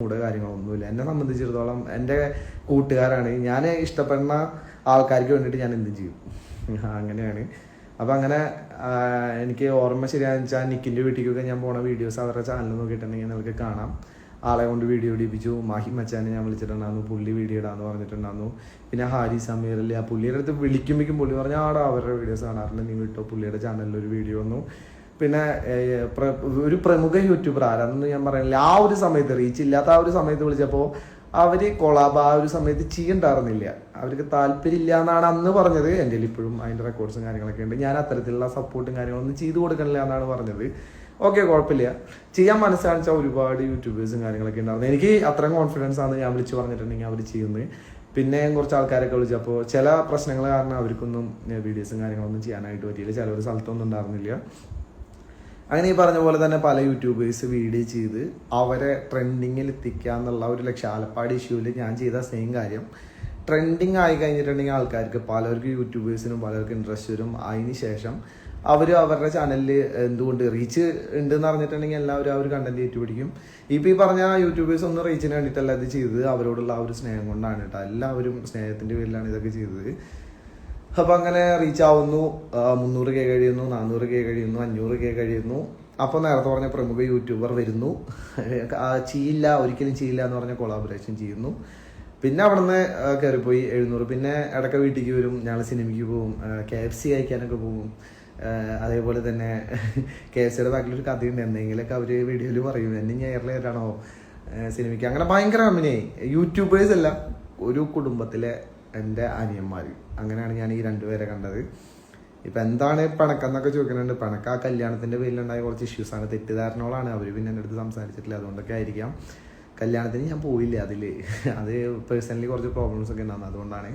മൂട് കാര്യങ്ങളൊന്നുമില്ല. എന്നെ സംബന്ധിച്ചിടത്തോളം എന്റെ കൂട്ടുകാരാണ്. ഞാൻ ഇഷ്ടപ്പെടുന്ന ആൾക്കാർക്ക് വേണ്ടിയിട്ട് ഞാൻ എന്തും ചെയ്യും. അങ്ങനെയാണ്. അപ്പം അങ്ങനെ എനിക്ക് ഓർമ്മ ശരിയാണെന്ന് വെച്ചാൽ നിക്കിന്റെ വീട്ടിലേക്കൊക്കെ ഞാൻ പോണ വീഡിയോസ് അവരുടെ ചാനൽ നോക്കിയിട്ടുണ്ടെങ്കിൽ നിങ്ങൾക്ക് കാണാം. ആളെ കൊണ്ട് വീഡിയോ ഇടിപ്പിച്ചു. മാഹി മച്ചാനെ ഞാൻ വിളിച്ചിട്ടുണ്ടായിരുന്നു. പുള്ളി വീഡിയോ ഇടാന്ന് പറഞ്ഞിട്ടുണ്ടായിരുന്നു. പിന്നെ ഹാരി സമീർ അല്ലേ ആ പുള്ളിയുടെ അടുത്ത് വിളിക്കുമ്പോഴേക്കും പുള്ളി പറഞ്ഞു ആടാ അവരുടെ വീഡിയോസ് കാണാറുണ്ട്. നീ വിട്ടോ? പുള്ളിയുടെ ചാനലിൽ ഒരു വീഡിയോ വന്നു. പിന്നെ ഒരു പ്രമുഖ യൂട്യൂബർ ആരാണെന്ന് ഞാൻ പറയുന്നില്ല ആ ഒരു സമയത്ത് റീച്ച് ഇല്ലാത്ത ആ ഒരു സമയത്ത് വിളിച്ചപ്പോൾ അവർ കൊളാബ് ആ ഒരു സമയത്ത് ചെയ്യണ്ടായിരുന്നില്ല. അവർക്ക് താല്പര്യമില്ല എന്നാണ് അന്ന് പറഞ്ഞത്. എന്റെ ഇപ്പോഴും അതിന്റെ റെക്കോർഡ്സും കാര്യങ്ങളൊക്കെ ഉണ്ട്. ഞാൻ അത്തരത്തിലുള്ള സപ്പോർട്ടും കാര്യങ്ങളൊന്നും ചെയ്തു കൊടുക്കണില്ല എന്നാണ് പറഞ്ഞത്. ഓക്കെ കുഴപ്പമില്ല. ചെയ്യാൻ മനസ്സാണിച്ചാൽ ഒരുപാട് യൂട്യൂബേഴ്സും കാര്യങ്ങളൊക്കെ ഉണ്ടായിരുന്നു. എനിക്ക് അത്രയും കോൺഫിഡൻസ് ആണ് ഞാൻ വിളിച്ച് പറഞ്ഞിട്ടുണ്ടെങ്കിൽ അവർ ചെയ്യുന്നത്. പിന്നെ കുറച്ച് ആൾക്കാരൊക്കെ വിളിച്ചപ്പോൾ ചില പ്രശ്നങ്ങൾ കാരണം അവർക്കൊന്നും വീഡിയോസും കാര്യങ്ങളൊന്നും ചെയ്യാനായിട്ട് പറ്റിയില്ല. ഒരു സ്ഥലത്തൊന്നും ഉണ്ടായിരുന്നില്ല. അങ്ങനെ ഈ പറഞ്ഞ പോലെ തന്നെ പല യൂട്യൂബേഴ്സ് വീഡിയോ ചെയ്ത് അവരെ ട്രെൻഡിങ്ങിൽ എത്തിക്കുക എന്നുള്ള ഒരു ലക്ഷ്യം. ആലപ്പാട് ഇഷ്യൂവിൽ ഞാൻ ചെയ്ത സെയിം കാര്യം. ട്രെൻഡിങ് ആയി കഴിഞ്ഞിട്ടുണ്ടെങ്കിൽ ആൾക്കാർക്ക് പലർക്കും യൂട്യൂബേഴ്സിനും പലർക്കും ഇൻട്രസ്റ്റ് വരും. അതിന് ശേഷം അവർ അവരുടെ ചാനലിൽ എന്തുകൊണ്ട് റീച്ച് ഉണ്ട് എന്ന് അറിഞ്ഞിട്ടുണ്ടെങ്കിൽ എല്ലാവരും ഒരു കണ്ടന്റ് ഏറ്റുപിടിക്കും. ഇപ്പം ഈ പറഞ്ഞ യൂട്യൂബേഴ്സ് ഒന്നും റീച്ചിന് വേണ്ടിയിട്ടല്ല ഇത് ചെയ്തത്. അവരോടുള്ള ആ ഒരു സ്നേഹം കൊണ്ടാണ് കേട്ടോ. എല്ലാവരും സ്നേഹത്തിന്റെ പേരിലാണ് ഇതൊക്കെ ചെയ്തത്. അപ്പൊ അങ്ങനെ റീച്ച് ആവുന്നു. മുന്നൂറ് കെ കഴിയുന്നു നാനൂറ് കെ കഴിയുന്നു അഞ്ഞൂറ് കെ കഴിയുന്നു. അപ്പൊ നേരത്തെ പറഞ്ഞ പ്രമുഖ യൂട്യൂബർ വരുന്നു. ചെയ്യില്ല ഒരിക്കലും ചെയ്യില്ല എന്ന് പറഞ്ഞ കൊളാബറേഷൻ ചെയ്യുന്നു. പിന്നെ അവിടുന്ന് കയറിപ്പോയി എഴുന്നൂറ്. പിന്നെ ഇടയ്ക്ക് വീട്ടിലേക്ക് വരും ഞങ്ങൾ സിനിമയ്ക്ക് പോകും കെ എഫ് സി കഴിക്കാനൊക്കെ പോകും. അതേപോലെ തന്നെ കെ എഫ് സിയുടെ ബാക്കിലൊരു കഥയുണ്ട്. എന്തെങ്കിലുമൊക്കെ അവർ വീഡിയോയിൽ പറയും. എന്നെ ഞായറിലേറ്റാണോ സിനിമയ്ക്ക് അങ്ങനെ ഭയങ്കര കമ്പനിയായി യൂട്യൂബേഴ്സ് എല്ലാം ഒരു കുടുംബത്തിലെ എന്റെ അനിയന്മാർ. അങ്ങനെയാണ് ഞാൻ ഈ രണ്ടുപേരെ കണ്ടത്. ഇപ്പം എന്താണ് പണക്കെന്നൊക്കെ ചോദിക്കുന്നുണ്ട്. പണക്ക ആ കല്യാണത്തിന്റെ പേരിലുണ്ടായ കുറച്ച് ഇഷ്യൂസാണ് തെറ്റിദ്ധാരണകളാണ്. അവർ പിന്നെ എന്റെ അടുത്ത് സംസാരിച്ചിട്ടില്ല. അതുകൊണ്ടൊക്കെ ആയിരിക്കാം. കല്യാണത്തിന് ഞാൻ പോയില്ല അതിൽ. അത് പേഴ്സണലി കുറച്ച് പ്രോബ്ലംസ് ഒക്കെ ഉണ്ടാകുന്നത് അതുകൊണ്ടാണ്.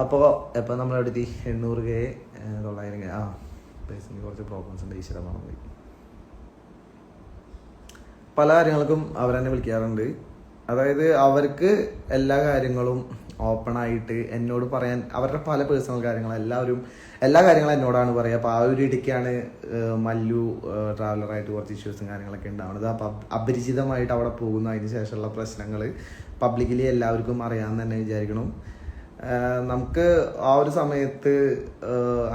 അപ്പോൾ എപ്പോൾ നമ്മളെടുത്തി എണ്ണൂറ് കെ തൊള്ളായിരം കെ ആ പേഴ്സണലി കുറച്ച് പ്രോബ്ലംസ് ഉണ്ട്. ഈശ്വര പോയി പല കാര്യങ്ങൾക്കും അവരെന്നെ വിളിക്കാറുണ്ട്. അതായത് അവർക്ക് എല്ലാ കാര്യങ്ങളും ഓപ്പൺ ആയിട്ട് എന്നോട് പറയാൻ അവരുടെ പല പേഴ്സണൽ കാര്യങ്ങൾ എല്ലാവരും എല്ലാ കാര്യങ്ങളും എന്നോടാണ് പറയുക അപ്പോൾ ആ ഒരു ഇടയ്ക്കാണ് മല്ലു ട്രാവലറായിട്ട് കുറച്ച് ഇഷ്യൂസും കാര്യങ്ങളൊക്കെ ഉണ്ടാവുന്നത്. അപ്പോൾ അപരിചിതമായിട്ട് അവിടെ പോകുന്ന അതിന് ശേഷമുള്ള പ്രശ്നങ്ങൾ പബ്ലിക്കലി എല്ലാവർക്കും അറിയാമെന്ന് തന്നെ വിചാരിക്കണം. നമുക്ക് ആ ഒരു സമയത്ത്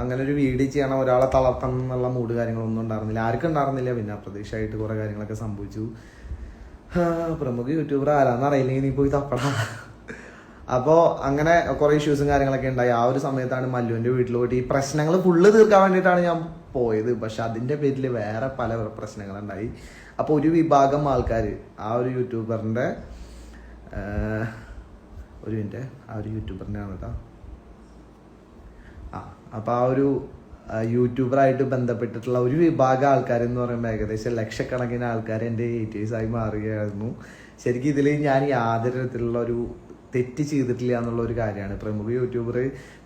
അങ്ങനെ ഒരു വീഡിയോ ചെയ്യണം ഒരാളെ തളർത്തണം എന്നുള്ള മൂഡ് കാര്യങ്ങളൊന്നും ഉണ്ടായിരുന്നില്ല. ആർക്കും ഉണ്ടായിരുന്നില്ല. പിന്നെ അപ്രതീക്ഷയായിട്ട് കുറേ കാര്യങ്ങളൊക്കെ സംഭവിച്ചു. പ്രമുഖ യൂട്യൂബർ ആരാന്ന് അറിയില്ലെങ്കിൽ നീ പോയി തപ്പണം. അപ്പോൾ അങ്ങനെ കുറേ ഇഷ്യൂസും കാര്യങ്ങളൊക്കെ ഉണ്ടായി. ആ ഒരു സമയത്താണ് മല്ലുവിന്റെ വീട്ടിൽ പോയിട്ട് ഈ പ്രശ്നങ്ങൾ ഫുള്ള് തീർക്കാൻ വേണ്ടിയിട്ടാണ് ഞാൻ പോയത്. പക്ഷെ അതിന്റെ പേരിൽ വേറെ പല പ്രശ്നങ്ങളുണ്ടായി. അപ്പോൾ ഒരു വിഭാഗം ആൾക്കാർ ആ ഒരു യൂട്യൂബറിന്റെ ആഹ് ഒരു മിനിറ്റ് ആ ഒരു യൂട്യൂബറിന്റെ ആണ് കേട്ടോ ആ അപ്പോൾ ആ ഒരു യൂട്യൂബറായിട്ട് ബന്ധപ്പെട്ടിട്ടുള്ള ഒരു വിഭാഗം ആൾക്കാരെന്ന് പറയുമ്പോൾ ഏകദേശം ലക്ഷക്കണക്കിന് ആൾക്കാർ എന്റെ ആയി മാറുകയായിരുന്നു. ശരിക്കും ഇതിൽ ഞാൻ യാതൊരു തരത്തിലുള്ള ഒരു തെറ്റ് ചെയ്തിട്ടില്ല എന്നുള്ള ഒരു കാര്യമാണ്. പ്രമുഖ യൂട്യൂബർ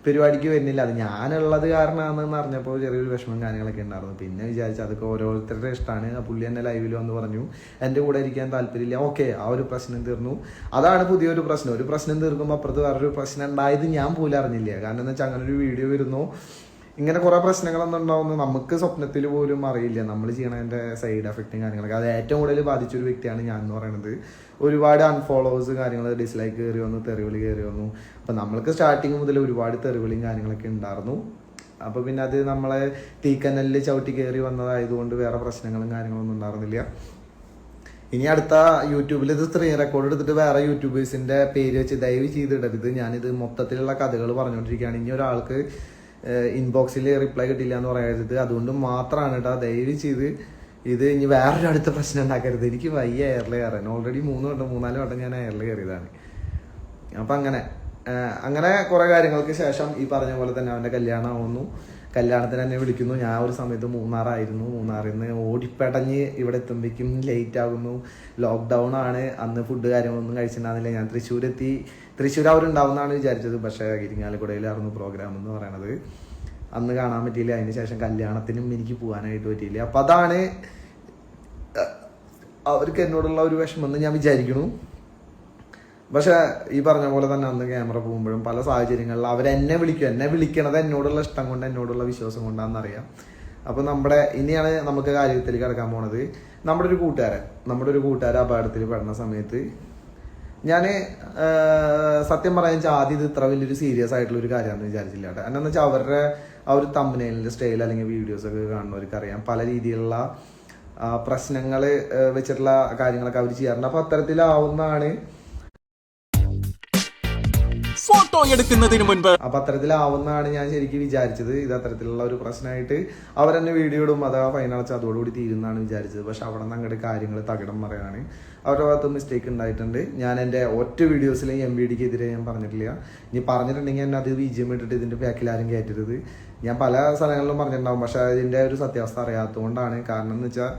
പരിപാടിക്ക് വരുന്നില്ല. അത് ഞാനുള്ളത് കാരണമാണെന്ന് അറിഞ്ഞപ്പോൾ ചെറിയൊരു വിഷമം കാര്യങ്ങളൊക്കെ ഉണ്ടായിരുന്നു. പിന്നെ വിചാരിച്ചു അതൊക്കെ ഓരോരുത്തരുടെ ഇഷ്ടമാണ് ആ പുള്ളി എന്നെ ലൈവിൽ വന്ന് പറഞ്ഞു എന്റെ കൂടെ ഇരിക്കാൻ താല്പര്യമില്ല. ഓക്കെ ആ ഒരു പ്രശ്നം തീർന്നു. അതാണ് പുതിയൊരു പ്രശ്നം. ഒരു പ്രശ്നം തീർക്കുമ്പോൾ അപ്പുറത്ത് വേറൊരു പ്രശ്നം ഉണ്ടായത് ഞാൻ പോലും അറിഞ്ഞില്ല. കാരണം എന്താ വെച്ചാൽ അങ്ങനെ ഒരു വീഡിയോ വരുന്നു. ഇങ്ങനെ കുറെ പ്രശ്നങ്ങളൊന്നും ഉണ്ടാവുന്നു നമുക്ക് സ്വപ്നത്തിൽ പോലും അറിയില്ല. നമ്മൾ ചെയ്യണതിന്റെ സൈഡ് എഫക്റ്റും കാര്യങ്ങളൊക്കെ. അത് ഏറ്റവും കൂടുതൽ ബാധിച്ച ഒരു വ്യക്തിയാണ് ഞാൻ എന്ന് പറയുന്നത് ഒരുപാട് അൺഫോളോവേഴ്സ് കാര്യങ്ങൾ ഡിസ്ലൈക്ക് കയറി വന്നു തെറിവിളി കയറി വന്നു. അപ്പൊ നമ്മൾക്ക് സ്റ്റാർട്ടിങ് മുതൽ ഒരുപാട് തെറിവിളിയും കാര്യങ്ങളൊക്കെ ഉണ്ടായിരുന്നു. അപ്പൊ പിന്നെ അത് നമ്മളെ തീക്കനലിൽ ചവിട്ടി കയറി വന്നതായതുകൊണ്ട് വേറെ പ്രശ്നങ്ങളും കാര്യങ്ങളൊന്നും ഉണ്ടായിരുന്നില്ല. ഇനി അടുത്ത യൂട്യൂബിൽ ഇത് സ്ക്രീൻ റെക്കോർഡ് എടുത്തിട്ട് വേറെ യൂട്യൂബേഴ്സിന്റെ പേര് വെച്ച് ദയവ് ചെയ്തിടരുത് ഞാനിത് മൊത്തത്തിലുള്ള കഥകൾ പറഞ്ഞുകൊണ്ടിരിക്കുകയാണ്. ഇനി ഒരാൾക്ക് ഇൻബോക്സിൽ റിപ്ലൈ കിട്ടില്ല എന്ന് പറയരുത് അതുകൊണ്ട് മാത്രമാണ് കേട്ടോ ദയവ് ചെയ്ത് ഇത് ഇനി വേറൊരു അടുത്ത പ്രശ്നം ഉണ്ടാക്കരുത്. എനിക്ക് വയ്യ എയറിൽ കയറാൻ. ഓൾറെഡി മൂന്ന് വട്ടം മൂന്നാൽ വട്ടം ഞാൻ എയറിൽ കയറിയതാണ്. അപ്പം അങ്ങനെ അങ്ങനെ കുറേ കാര്യങ്ങൾക്ക് ശേഷം ഈ പറഞ്ഞ പോലെ തന്നെ അവന്റെ കല്യാണം ആവുന്നു. കല്യാണത്തിന് എന്നെ വിളിക്കുന്നു. ഞാൻ ഒരു സമയത്ത് മൂന്നാറായിരുന്നു. മൂന്നാറിൽ നിന്ന് ഓടിപ്പടഞ്ഞ് ഇവിടെ എത്തുമ്പോഴേക്കും ലേറ്റ് ആകുന്നു. ലോക്ക്ഡൗൺ ആണ്. അന്ന് ഫുഡ് കാര്യങ്ങളൊന്നും കഴിച്ചിട്ടുണ്ടായിരുന്നില്ല. ഞാൻ തൃശ്ശൂർ അവരുണ്ടാവുന്നതാണ് വിചാരിച്ചത്. പക്ഷേ ഇരിങ്ങാലക്കുടയിലായിരുന്നു പ്രോഗ്രാം എന്ന് പറയണത്. അന്ന് കാണാൻ പറ്റിയില്ല. അതിന് ശേഷം കല്യാണത്തിനും എനിക്ക് പോകാനായിട്ട് പറ്റിയില്ല. അപ്പം അതാണ് അവർക്ക് എന്നോടുള്ള ഒരു വിഷമം എന്ന് ഞാൻ വിചാരിക്കുന്നു. പക്ഷെ ഈ പറഞ്ഞ പോലെ തന്നെ അന്ന് ക്യാമറ പോകുമ്പോഴും പല സാഹചര്യങ്ങളിൽ അവരെന്നെ വിളിക്കും. എന്നെ വിളിക്കണത് എന്നോടുള്ള ഇഷ്ടം കൊണ്ട് എന്നോടുള്ള വിശ്വാസം കൊണ്ടാണെന്നറിയാം. അപ്പോൾ നമ്മുടെ ഇനിയാണ് നമുക്ക് കാര്യത്തിലേക്ക് കിടക്കാൻ പോണത്. നമ്മുടെ ഒരു കൂട്ടുകാരൻ നമ്മുടെ ഒരു കൂട്ടുകാരൻ അപകടത്തിൽ പെടുന്ന സമയത്ത് ഞാൻ സത്യം പറയാൻ വെച്ചാൽ ആദ്യം ഇത് ഇത്ര വലിയൊരു സീരിയസ് ആയിട്ടുള്ള ഒരു കാര്യമാണെന്ന് വിചാരിച്ചില്ല കേട്ടോ. എന്നാന്ന് വെച്ചാൽ അവരുടെ ആ ഒരു തമ്പനയിലിന്റെ സ്റ്റൈൽ അല്ലെങ്കിൽ വീഡിയോസ് ഒക്കെ കാണുന്നവർക്ക് അറിയാം പല രീതിയിലുള്ള പ്രശ്നങ്ങൾ വെച്ചിട്ടുള്ള കാര്യങ്ങളൊക്കെ അവർ ചെയ്യാറുണ്ട്. അപ്പോൾ അത്തരത്തിലാവുന്നതാണ് ഫോട്ടോ എടുക്കുന്നതിന് മുൻപ്. അപ്പൊ അത്തരത്തിലാവുന്നതാണ് ഞാൻ ശരിക്കും വിചാരിച്ചത്. ഇത് അത്തരത്തിലുള്ള ഒരു പ്രശ്നമായിട്ട് അവരെന്നെ വീഡിയോ ഇടും. അത് ഫൈനടച്ച് അതോടുകൂടി തീരുന്നാണ് വിചാരിച്ചത്. പക്ഷെ അവിടെ നിന്ന് അങ്ങോട്ട് കാര്യങ്ങൾ തകിടം പറയാണ്. അവരുടെ ഭാഗത്ത് മിസ്റ്റേക്ക് ഉണ്ടായിട്ടുണ്ട്. ഞാൻ എന്റെ ഒറ്റ വീഡിയോസിലും എം വി ഡിക്ക് എതിരെ ഞാൻ പറഞ്ഞിട്ടില്ല. ഇനി പറഞ്ഞിട്ടുണ്ടെങ്കിൽ എന്നെ അത് വിജയം ഇട്ടിട്ട് ഇതിന്റെ ബാക്കിൽ ആരും കയറ്റരുത്. ഞാൻ പല സ്ഥലങ്ങളിലും പറഞ്ഞിട്ടുണ്ടാവും. പക്ഷെ അതിന്റെ ഒരു സത്യാവസ്ഥ അറിയാത്തതുകൊണ്ടാണ്. കാരണം എന്ന് വെച്ചാൽ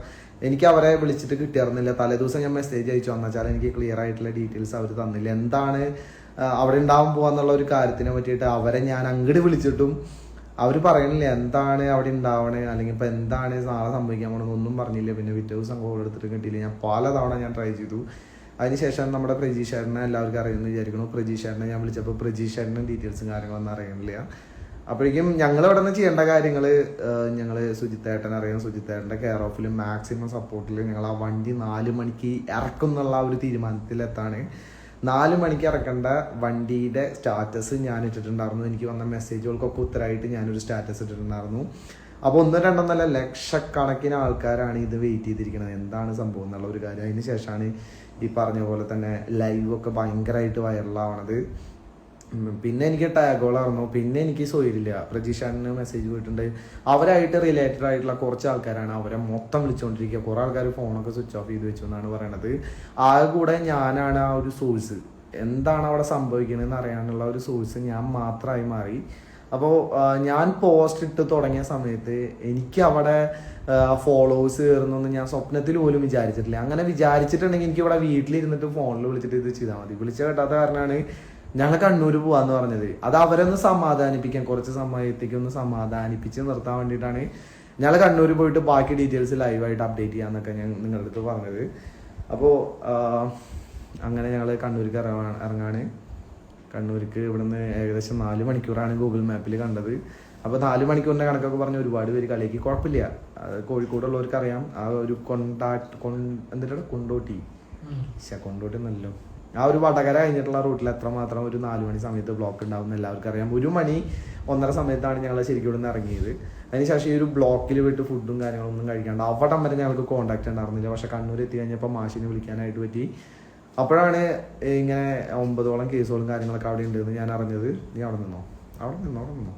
എനിക്ക് അവരെ വിളിച്ചിട്ട് കിട്ടിയായിരുന്നില്ല. തലേ ദിവസം ഞാൻ മെസ്സേജ് അയച്ചു. വന്നാൽ എനിക്ക് ക്ലിയർ ആയിട്ടുള്ള ഡീറ്റെയിൽസ് അവർ തന്നില്ല. എന്താണ് അവിടെ ഉണ്ടാവാൻ പോവാന്നുള്ള ഒരു കാര്യത്തിനെ പറ്റിയിട്ട് അവരെ ഞാൻ അങ്ങോട്ട് വിളിച്ചിട്ടും അവർ പറയണില്ല എന്താണ് അവിടെ ഉണ്ടാവണേ അല്ലെങ്കിൽ ഇപ്പൊ എന്താണ് നാളെ സംഭവിക്കാൻ പോകണം ഒന്നും പറഞ്ഞില്ല. പിന്നെ പിറ്റേ ദിവസം കോൾ എടുത്തിട്ട് കിട്ടിയില്ല. ഞാൻ പല തവണ ഞാൻ ട്രൈ ചെയ്തു. അതിനുശേഷം നമ്മുടെ പ്രജീഷേട്ടനെ എല്ലാവർക്കും അറിയുമെന്ന് വിചാരിക്കുന്നു. പ്രജീഷേട്ടനെ ഞാൻ വിളിച്ചപ്പോൾ പ്രജീഷേട്ടനും ഡീറ്റെയിൽസും കാര്യങ്ങളൊന്നും അറിയണില്ല. അപ്പോഴേക്കും ഞങ്ങൾ ഇവിടെ നിന്ന് ചെയ്യേണ്ട കാര്യങ്ങൾ ഞങ്ങൾ സുജിത്തേട്ടൻ അറിയാം. സുജിത്തേട്ടന്റെ കെയർ ഓഫിൽ മാക്സിമം സപ്പോർട്ടിൽ ഞങ്ങൾ ആ വണ്ടി നാല് മണിക്ക് ഇറക്കും എന്നുള്ള ഒരു തീരുമാനത്തിലെത്താണ്. നാല് മണിക്ക് ഇറക്കേണ്ട വണ്ടിയുടെ സ്റ്റാറ്റസ് ഞാൻ ഇട്ടിട്ടുണ്ടായിരുന്നു. എനിക്ക് വന്ന മെസ്സേജുകൾക്കൊക്കെ ഉത്തരമായിട്ട് ഞാനൊരു സ്റ്റാറ്റസ് ഇട്ടിട്ടുണ്ടായിരുന്നു. അപ്പോൾ ഒന്നും രണ്ടെന്നല്ല ലക്ഷക്കണക്കിന് ആൾക്കാരാണ് ഇത് വെയിറ്റ് ചെയ്തിരിക്കുന്നത്. എന്താണ് സംഭവം എന്നുള്ള ഒരു കാര്യം. അതിന് ശേഷമാണ് ഈ പറഞ്ഞ പോലെ തന്നെ ലൈവ് ഒക്കെ ഭയങ്കരമായിട്ട് വൈറലാവണത് പിന്നെ എനിക്ക് ടാഗോൾ ടാഗോളായിരുന്നു പിന്നെ എനിക്ക് സോയിലില്ല. പ്രജീഷാനിന് മെസ്സേജ് പോയിട്ടുണ്ട് അവരായിട്ട് റിലേറ്റഡ് ആയിട്ടുള്ള കുറച്ച് ആൾക്കാരാണ് അവരെ മൊത്തം വിളിച്ചുകൊണ്ടിരിക്കുക കുറെ ആൾക്കാർ ഫോണൊക്കെ സ്വിച്ച് ഓഫ് ചെയ്ത് വെച്ചു എന്നാണ് പറയണത്. ആ കൂടെ ഞാനാണ് ആ ഒരു സോഴ്സ് എന്താണ് അവിടെ സംഭവിക്കണമെന്ന് അറിയാനുള്ള ഒരു സോഴ്സ് ഞാൻ മാത്രമായി മാറി. അപ്പോൾ ഞാൻ പോസ്റ്റ് ഇട്ട് തുടങ്ങിയ സമയത്ത് എനിക്ക് അവിടെ ഫോളോവേഴ്സ് കയറുന്നൊന്നും ഞാൻ സ്വപ്നത്തിൽ പോലും വിചാരിച്ചിട്ടില്ല. അങ്ങനെ വിചാരിച്ചിട്ടുണ്ടെങ്കിൽ എനിക്ക് ഇവിടെ വീട്ടിലിരുന്നിട്ട് ഫോണിൽ വിളിച്ചിട്ട് ഇത് ചെയ്താൽ മതി. വിളിച്ച കേട്ടാത്ത കാരണമാണ് ഞങ്ങൾ കണ്ണൂർ പോവാന്ന് പറഞ്ഞത്. അത് അവരൊന്ന് സമാധാനിപ്പിക്കാൻ കുറച്ച് സമയത്തേക്ക് ഒന്ന് സമാധാനിപ്പിച്ച് നിർത്താൻ വേണ്ടിയിട്ടാണ് ഞങ്ങൾ കണ്ണൂർ പോയിട്ട് ബാക്കി ഡീറ്റെയിൽസ് ലൈവായിട്ട് അപ്ഡേറ്റ് ചെയ്യാന്നൊക്കെ ഞാൻ നിങ്ങളുടെ അടുത്ത് പറഞ്ഞത്. അപ്പോൾ അങ്ങനെ ഞങ്ങൾ കണ്ണൂർക്ക് ഇറങ്ങാണ് ഇറങ്ങാണ്. കണ്ണൂർക്ക് ഇവിടുന്ന് ഏകദേശം നാല് മണിക്കൂറാണ് ഗൂഗിൾ മാപ്പിൽ കണ്ടത്. അപ്പോൾ നാല് മണിക്കൂറിന്റെ കണക്കൊക്കെ പറഞ്ഞ് ഒരുപാട് പേര് കളിയാക്കി. കുഴപ്പമില്ല. കോഴിക്കോടുള്ളവർക്ക് അറിയാം ആ ഒരു കൊണ്ടാട്ട് കൊണ്ട് എന്തിട്ടാണ്? കൊണ്ടോട്ടി. കൊണ്ടോട്ടി നല്ലോ ആ ഒരു വടകര കഴിഞ്ഞിട്ടുള്ള റൂട്ടിൽ എത്രമാത്രം ഒരു നാല് മണി സമയത്ത് ബ്ലോക്ക് ഉണ്ടാവും എല്ലാവർക്കും അറിയാം. ഒരു മണി ഒന്നര സമയത്താണ് ഞങ്ങൾ ശരിക്കും ഇവിടെ നിന്ന് ഇറങ്ങിയത് അതിനുശേഷം ഈ ഒരു ബ്ലോക്കിൽ വിട്ട് ഫുഡും കാര്യങ്ങളൊന്നും കഴിക്കാണ്ട് അവിടെ വരെ ഞങ്ങൾക്ക് കോൺടാക്ട് ഉണ്ടായിരുന്നില്ല. പക്ഷെ കണ്ണൂർ എത്തി കഴിഞ്ഞപ്പോൾ മാഷിനെ വിളിക്കാനായിട്ട് പറ്റി. അപ്പോഴാണ് ഇങ്ങനെ ഒമ്പതോളം കേസുകളും കാര്യങ്ങളൊക്കെ അവിടെ ഉണ്ടെന്ന് ഞാൻ അറിഞ്ഞത്. നീ അവിടെ നിന്നോ? അവിടെ നിന്നോ? അവിടെ നിന്നോ?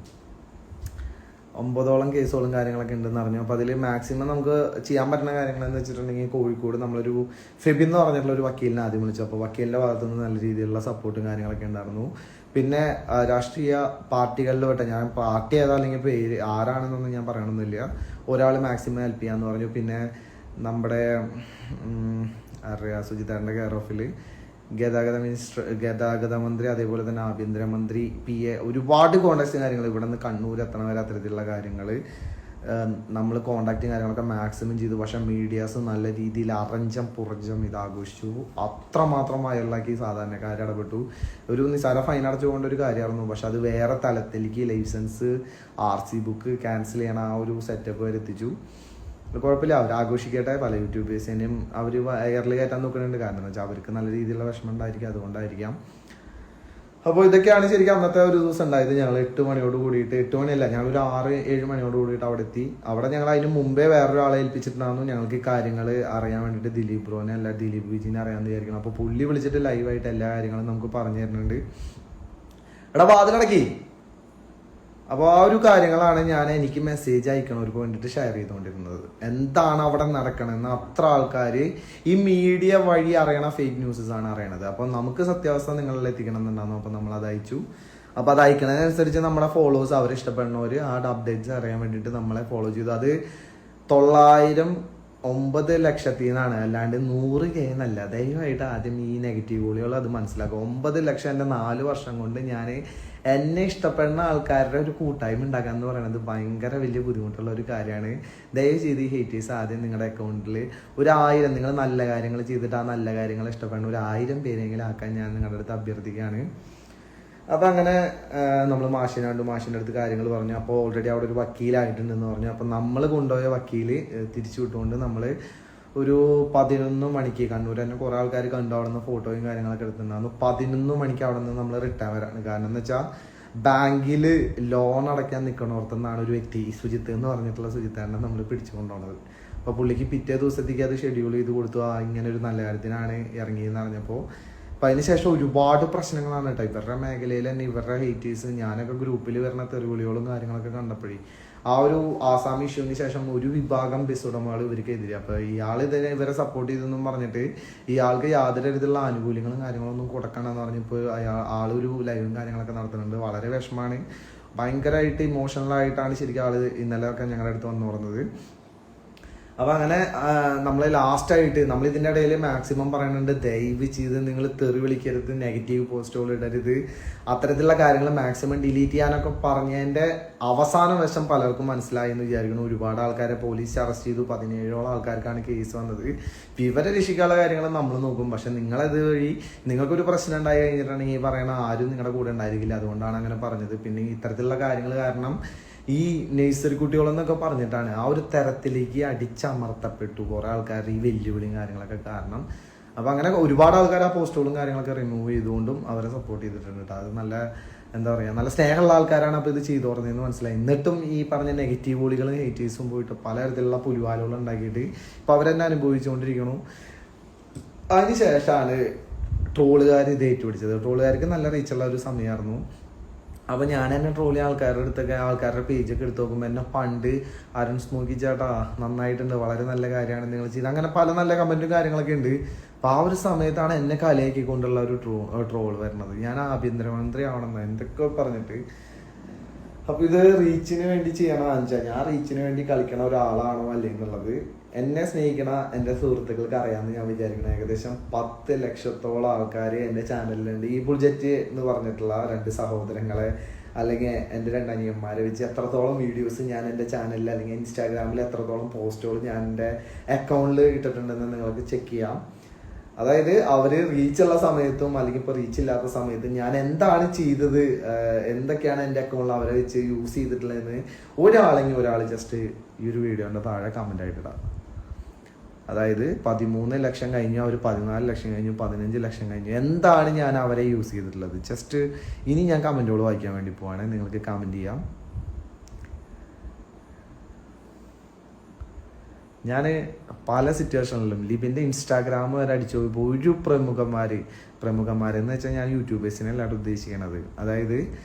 ഒമ്പതോളം കേസുകളും കാര്യങ്ങളൊക്കെ ഉണ്ടെന്ന് അറിഞ്ഞു. അപ്പോൾ അതിൽ മാക്സിമം നമുക്ക് ചെയ്യാൻ പറ്റുന്ന കാര്യങ്ങൾ എന്ന് വെച്ചിട്ടുണ്ടെങ്കിൽ കോഴിക്കോട് നമ്മളൊരു ഫെബിൻ എന്ന് പറഞ്ഞിട്ടുള്ള ഒരു വക്കീലിനെ ആദ്യം വിളിച്ചു. അപ്പോൾ വക്കീലിന്റെ ഭാഗത്തുനിന്ന് നല്ല രീതിയിലുള്ള സപ്പോർട്ടും കാര്യങ്ങളൊക്കെ ഉണ്ടായിരുന്നു. പിന്നെ രാഷ്ട്രീയ പാർട്ടികളിൽ പെട്ട ഞാൻ പാർട്ടി ഏതാ അല്ലെങ്കിൽ പേര് ആരാണെന്നൊന്നും ഞാൻ പറയണമെന്നില്ല ഒരാൾ മാക്സിമം ഹെൽപ്പ് ചെയ്യാന്ന് പറഞ്ഞു. പിന്നെ നമ്മുടെ അറിയാം സുജിതാറിന്റെ കെയർ ഓഫിൽ ഗതാഗത മിനിസ്റ്റർ ഗതാഗത മന്ത്രി അതേപോലെ തന്നെ ആഭ്യന്തരമന്ത്രി പി എ ഒരുപാട് കോണ്ടാക്ട്സും കാര്യങ്ങൾ ഇവിടെ നിന്ന് കണ്ണൂർ എത്തണ വരെ അത്തരത്തിലുള്ള കാര്യങ്ങൾ നമ്മൾ കോണ്ടാക്റ്റും കാര്യങ്ങളൊക്കെ മാക്സിമം ചെയ്തു. പക്ഷെ മീഡിയാസ് നല്ല രീതിയിൽ അറഞ്ചം പുറഞ്ചം ഇത് ആഘോഷിച്ചു അത്രമാത്രം വയറിലാക്കി സാധാരണക്കാർ ഇടപെട്ടു. ഒരു നിസാര ഫൈൻ അടച്ചുകൊണ്ട് ഒരു കാര്യമായിരുന്നു. പക്ഷെ അത് വേറെ തലത്തിലേക്ക് licence R C book cancel ചെയ്യണ ആ ഒരു സെറ്റപ്പ് വരെ എത്തിച്ചു. കുഴപ്പമില്ല. അവർ ആഘോഷിക്കട്ടെ. പല യൂട്യൂബേഴ്സിനെയും അവർ എയറിൽ കയറ്റാൻ നോക്കുന്നുണ്ട്. കാരണം എന്ന് വെച്ചാൽ അവർക്ക് നല്ല രീതിയിലുള്ള വിഷമം ഉണ്ടായിരിക്കും. അതുകൊണ്ടായിരിക്കാം. അപ്പോൾ ഇതൊക്കെയാണ് ശരിക്കും അന്നത്തെ ഒരു ദിവസം ഉണ്ടായത്. ഞങ്ങൾ എട്ട് മണിയോട് കൂടിയിട്ട് എട്ട് മണിയല്ല ഞങ്ങൾ ഒരു ആറ് ഏഴ് മണിയോട് കൂടിയിട്ട് അവിടെ എത്തി. അവിടെ ഞങ്ങൾ അതിന് മുമ്പേ വേറൊരാളെ ഏൽപ്പിച്ചിട്ടുണ്ടായിരുന്നു. ഞങ്ങൾക്ക് കാര്യങ്ങൾ അറിയാൻ വേണ്ടിയിട്ട് ദിലീപ് ബ്രോനെ അല്ല ദിലീപ് വിജിനെ അറിയാൻ വിചാരിക്കണം. അപ്പോൾ പുള്ളി വിളിച്ചിട്ട് ലൈവായിട്ട് എല്ലാ കാര്യങ്ങളും നമുക്ക് പറഞ്ഞു തരുന്നുണ്ട്. എടാ വാതിലടക്കി. അപ്പോൾ ആ ഒരു കാര്യങ്ങളാണ് ഞാൻ എനിക്ക് മെസ്സേജ് അയക്കണവർക്ക് വേണ്ടിയിട്ട് ഷെയർ ചെയ്തുകൊണ്ടിരുന്നത് എന്താണ് അവിടെ നടക്കണമെന്ന് അത്ര ആൾക്കാർ ഈ മീഡിയ വഴി അറിയണ ഫേക്ക് ന്യൂസസ് ആണ് അറിയണത്. അപ്പോൾ നമുക്ക് സത്യാവസ്ഥ നിങ്ങളിൽ എത്തിക്കണം എന്നുണ്ടായിരുന്നു അപ്പോൾ നമ്മൾ അത് അയച്ചു. അപ്പോൾ അത് അയക്കണതിനനുസരിച്ച് നമ്മുടെ ഫോളോവേഴ്സ് അവർ ഇഷ്ടപ്പെടുന്നവർ ആ അപ്ഡേറ്റ്സ് അറിയാൻ വേണ്ടിയിട്ട് നമ്മളെ ഫോളോ ചെയ്തു. അത് തൊള്ളായിരം ഒമ്പത് ലക്ഷത്തിൽ നിന്നാണ് അല്ലാണ്ട് നൂറ് കെ എന്നല്ല. ദയവായിട്ട് ആദ്യം ഈ നെഗറ്റീവ് നെഗറ്റീവുകൾ അത് മനസ്സിലാക്കുക. ഒമ്പത് ലക്ഷം എന്റെ നാല് വർഷം കൊണ്ട് ഞാൻ എന്നെ ഇഷ്ടപ്പെടുന്ന ആൾക്കാരുടെ ഒരു കൂട്ടായ്മ ഉണ്ടാക്കുക എന്ന് പറയുന്നത് ഭയങ്കര വലിയ ബുദ്ധിമുട്ടുള്ള ഒരു കാര്യമാണ്. ദയവ് ചെയ്ത് ഈ ഹേറ്റേഴ്സ് ആദ്യം നിങ്ങളുടെ അക്കൗണ്ടിൽ ഒരു ആയിരം നിങ്ങൾ നല്ല കാര്യങ്ങൾ ചെയ്തിട്ട് ആ നല്ല കാര്യങ്ങൾ ഇഷ്ടപ്പെടുന്ന ഒരു ആയിരം പേരെങ്കിലും ആക്കാൻ ഞാൻ നിങ്ങളുടെ അടുത്ത് അഭ്യർത്ഥിക്കുകയാണ്. അപ്പൊ അങ്ങനെ നമ്മൾ മാഷിനാണ്ട് മാഷിന്റെ അടുത്ത് കാര്യങ്ങൾ പറഞ്ഞു. അപ്പോൾ ഓൾറെഡി അവിടെ ഒരു വക്കീലായിട്ടുണ്ടെന്ന് പറഞ്ഞു. അപ്പൊ നമ്മൾ കൊണ്ടുപോയ വക്കീൽ തിരിച്ചു വിട്ടുകൊണ്ട് നമ്മൾ ഒരു പതിനൊന്ന് മണിക്ക് കണ്ണൂർ തന്നെ കുറെ ആൾക്കാർ കണ്ടു അവിടെ നിന്ന് ഫോട്ടോയും കാര്യങ്ങളൊക്കെ എടുത്തിട്ടുണ്ടായിരുന്നു. പതിനൊന്ന് മണിക്ക് അവിടെ നിന്ന് നമ്മൾ റിട്ടേൺ വരാണ്. കാരണം എന്ന് വെച്ചാൽ ബാങ്കിൽ ലോൺ അടയ്ക്കാൻ നിൽക്കണോർത്തെന്നാണ് ഒരു വ്യക്തി സുജിത്ത് എന്ന് പറഞ്ഞിട്ടുള്ള സുജിത്തേനെ നമ്മൾ പിടിച്ചു കൊണ്ടുപോകുന്നത് അപ്പോൾ പുള്ളിക്ക് പിറ്റേ ദിവസത്തേക്ക് അത് ഷെഡ്യൂൾ ചെയ്ത് കൊടുത്തു. ആ ഇങ്ങനെ ഒരു നല്ല കാര്യത്തിനാണ് ഇറങ്ങിയെന്ന് അറിഞ്ഞപ്പോൾ അപ്പം അതിനുശേഷം ഒരുപാട് പ്രശ്നങ്ങളാണ് കേട്ടോ. ഇവരുടെ മേഖലയിൽ തന്നെ ഇവരുടെ ഹേറ്റേഴ്സ് ഞാനൊക്കെ ഗ്രൂപ്പിൽ വരുന്ന തെറിവിളികളും കാര്യങ്ങളൊക്കെ കണ്ടപ്പോഴേ ആ ഒരു ആസാം ഇഷ്യൂവിന് ശേഷം ഒരു വിഭാഗം ബസ് ഉടമകൾ ഇവർക്കെതിരെ. അപ്പോൾ ഇയാൾ ഇതിനെ ഇവരെ സപ്പോർട്ട് ചെയ്തെന്നും പറഞ്ഞിട്ട് ഇയാൾക്ക് യാതൊരു രീതിയിലുള്ള ആനുകൂല്യങ്ങളും കാര്യങ്ങളൊന്നും കൊടുക്കണമെന്ന് പറഞ്ഞപ്പോൾ അയാൾ ആളൊരു ലൈവും കാര്യങ്ങളൊക്കെ നടത്തുന്നുണ്ട്. വളരെ വിഷമാണ് ഭയങ്കരമായിട്ട് ഇമോഷണൽ ആയിട്ടാണ് ശരിക്കും ആൾ ഇന്നലെ ഒക്കെ ഞങ്ങളുടെ അടുത്ത് വന്നു പറഞ്ഞത് അപ്പൊ അങ്ങനെ നമ്മൾ ലാസ്റ്റ് ആയിട്ട് നമ്മൾ ഇതിന്റെ ഇടയിൽ മാക്സിമം പറയുന്നുണ്ട് ദയവ് ചെയ്ത് നിങ്ങൾ തെറി വിളിക്കരുത് നെഗറ്റീവ് പോസ്റ്റുകൾ ഇടരുത്. അത്തരത്തിലുള്ള കാര്യങ്ങൾ മാക്സിമം ഡിലീറ്റ് ചെയ്യാനൊക്കെ പറഞ്ഞതിന്റെ അവസാന വശം പലർക്കും മനസ്സിലായി എന്ന് വിചാരിക്കുന്നു. ഒരുപാട് ആൾക്കാരെ പോലീസ് അറസ്റ്റ് ചെയ്തു. പതിനേഴോളം ആൾക്കാർക്കാണ് കേസ് വന്നത്. വിവര രക്ഷിക്കാനുള്ള കാര്യങ്ങൾ നമ്മൾ നോക്കും. പക്ഷെ നിങ്ങളത് വഴി നിങ്ങൾക്കൊരു പ്രശ്നം ഉണ്ടായി കഴിഞ്ഞിട്ടുണ്ടെങ്കിൽ ഈ പറയണ ആരും നിങ്ങളുടെ കൂടെ ഉണ്ടായിരിക്കില്ല. അതുകൊണ്ടാണ് അങ്ങനെ പറഞ്ഞത്. പിന്നെ ഇത്തരത്തിലുള്ള കാര്യങ്ങൾ കാരണം ഈ നേഴ്സറി കുട്ടികളെന്നൊക്കെ പറഞ്ഞിട്ടാണ് ആ ഒരു തരത്തിലേക്ക് അടിച്ചമർത്തപ്പെട്ടു കുറെ ആൾക്കാർ ഈ വെല്ലുവിളിയും കാര്യങ്ങളൊക്കെ കാരണം. അപ്പൊ അങ്ങനെ ഒരുപാട് ആൾക്കാർ ആ പോസ്റ്റുകളും കാര്യങ്ങളൊക്കെ റിമൂവ് ചെയ്തുകൊണ്ടും അവരെ സപ്പോർട്ട് ചെയ്തിട്ടുണ്ട് അത് നല്ല എന്താ പറയാ നല്ല സ്നേഹമുള്ള ആൾക്കാരാണ് അപ്പോൾ ഇത് ചെയ്തു പറഞ്ഞതെന്ന് മനസ്സിലായി. എന്നിട്ടും ഈ പറഞ്ഞ നെഗറ്റീവ് ബോളികളും ഹേറ്റേഴ്സും പോയിട്ട് പലതരത്തിലുള്ള പുലിവാലുകൾ ഉണ്ടാക്കിയിട്ട് ഇപ്പൊ അവരെന്നെ അനുഭവിച്ചുകൊണ്ടിരിക്കണു അതിനുശേഷമാണ് ട്രോളുകാർ ഇത് ഏറ്റുപിടിച്ചത് ട്രോളുകാർക്ക് നല്ല റീച്ചുള്ള ഒരു സമയമായിരുന്നു. അപ്പൊ ഞാൻ എന്നെ ചെയ്യാൻ ആൾക്കാരുടെ അടുത്തൊക്കെ ആൾക്കാരുടെ പേജൊക്കെ എടുത്ത് നോക്കുമ്പോൾ എന്നെ പണ്ട് അരുൺ സ്മൂക്കി ചേട്ടാ നന്നായിട്ടുണ്ട് വളരെ നല്ല കാര്യമാണ് നിങ്ങൾ ചെയ്ത് അങ്ങനെ പല നല്ല കമന്റും കാര്യങ്ങളൊക്കെ ഉണ്ട്. അപ്പൊ ആ ഒരു സമയത്താണ് എന്നെ കലയാക്കിക്കൊണ്ടുള്ള ഒരു ട്രോ ട്രോൾ വരുന്നത്. ഞാൻ ആഭ്യന്തരമന്ത്രി ആവണമെന്ന് എന്തൊക്കെ പറഞ്ഞിട്ട്. അപ്പൊ ഇത് റീച്ചിന് വേണ്ടി ചെയ്യണ വെച്ചാൽ ഞാൻ റീച്ചിന് വേണ്ടി കളിക്കണ ഒരാളാണോ അല്ലേ എന്നുള്ളത് എന്നെ സ്നേഹിക്കണ എന്റെ സുഹൃത്തുക്കൾക്ക് അറിയാമെന്ന് ഞാൻ വിചാരിക്കുന്നത് ഏകദേശം പത്ത് ലക്ഷത്തോളം ആൾക്കാർ എന്റെ ചാനലിലുണ്ട്. ഈ ബുൾജറ്റ് എന്ന് പറഞ്ഞിട്ടുള്ള രണ്ട് സഹോദരങ്ങളെ അല്ലെങ്കിൽ എന്റെ രണ്ട് അനിയന്മാരെ വെച്ച് എത്രത്തോളം വീഡിയോസ് ഞാൻ എന്റെ ചാനലിൽ അല്ലെങ്കിൽ ഇൻസ്റ്റാഗ്രാമിൽ എത്രത്തോളം പോസ്റ്റുകൾ ഞാൻ എന്റെ അക്കൗണ്ടിൽ ഇട്ടിട്ടുണ്ടെന്ന് നിങ്ങൾക്ക് ചെക്ക് ചെയ്യാം. അതായത് അവർ റീച്ച് ഉള്ള സമയത്തും അല്ലെങ്കിൽ ഇപ്പോൾ റീച്ച് ഇല്ലാത്ത സമയത്തും ഞാൻ എന്താണ് ചെയ്തത് എന്തൊക്കെയാണ് എന്റെ അക്കൗണ്ടിൽ അവരെ വെച്ച് യൂസ് ചെയ്തിട്ടുള്ളതെന്ന് ഒരാളെങ്കിൽ ഒരാൾ ജസ്റ്റ് ഈ ഒരു വീഡിയോന്റെ താഴെ കമന്റ് ആയിട്ട് ഇടാം. അതായത് പതിമൂന്ന് ലക്ഷം കഴിഞ്ഞു അവർ പതിനാല് ലക്ഷം കഴിഞ്ഞു പതിനഞ്ച് ലക്ഷം കഴിഞ്ഞു. എന്താണ് ഞാൻ അവരെ യൂസ് ചെയ്തിട്ടുള്ളത്? ജസ്റ്റ് ഇനി ഞാൻ കമന്റുകൾ വായിക്കാൻ വേണ്ടി പോവാണ്. നിങ്ങൾക്ക് കമന്റ് ചെയ്യാം. ഞാൻ പല സിറ്റുവേഷനിലും ലിബിന്റെ ഇൻസ്റ്റാഗ്രാം വരെ അടിച്ചു ഒരു പ്രമുഖന്മാർ പ്രമുഖന്മാരെന്ന് വെച്ചാൽ ഞാൻ യൂട്യൂബേഴ്സിനെ അല്ലാണ്ട് ഉദ്ദേശിക്കണത്. അതായത്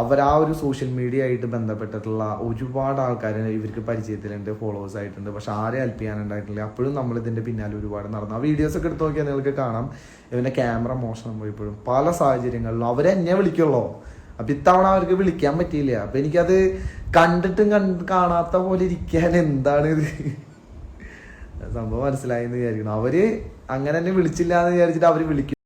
അവർ ആ ഒരു സോഷ്യൽ മീഡിയ ആയിട്ട് ബന്ധപ്പെട്ടിട്ടുള്ള ഒരുപാട് ആൾക്കാർ ഇവർക്ക് പരിചയത്തിലുണ്ട് ഫോളോവേഴ്സ് ആയിട്ടുണ്ട്. പക്ഷെ ആരെ ഹെൽപ്പ് ചെയ്യാനുണ്ടായിട്ടില്ല അപ്പോഴും നമ്മൾ ഇതിന്റെ പിന്നാലെ ഒരുപാട് നടന്നു. ആ വീഡിയോസ് ഒക്കെ എടുത്ത് നോക്കിയാൽ നിങ്ങൾക്ക് കാണാം. ഇവന്റെ ക്യാമറ മോശം പോയപ്പോഴും. പല സാഹചര്യങ്ങളിലും അവരെ എന്നെ വിളിക്കുള്ളൂ. അപ്പൊ ഇത്തവണ അവർക്ക് വിളിക്കാൻ പറ്റിയില്ല. അപ്പൊ എനിക്കത് കണ്ടിട്ടും കണ്ട് കാണാത്ത പോലെ ഇരിക്കാൻ എന്താണ് ഇത്? സംഭവം മനസ്സിലായെന്ന് വിചാരിക്കണം അവർ അങ്ങനെ തന്നെ വിളിച്ചില്ല എന്ന് വിചാരിച്ചിട്ട് അവർ വിളിക്കും.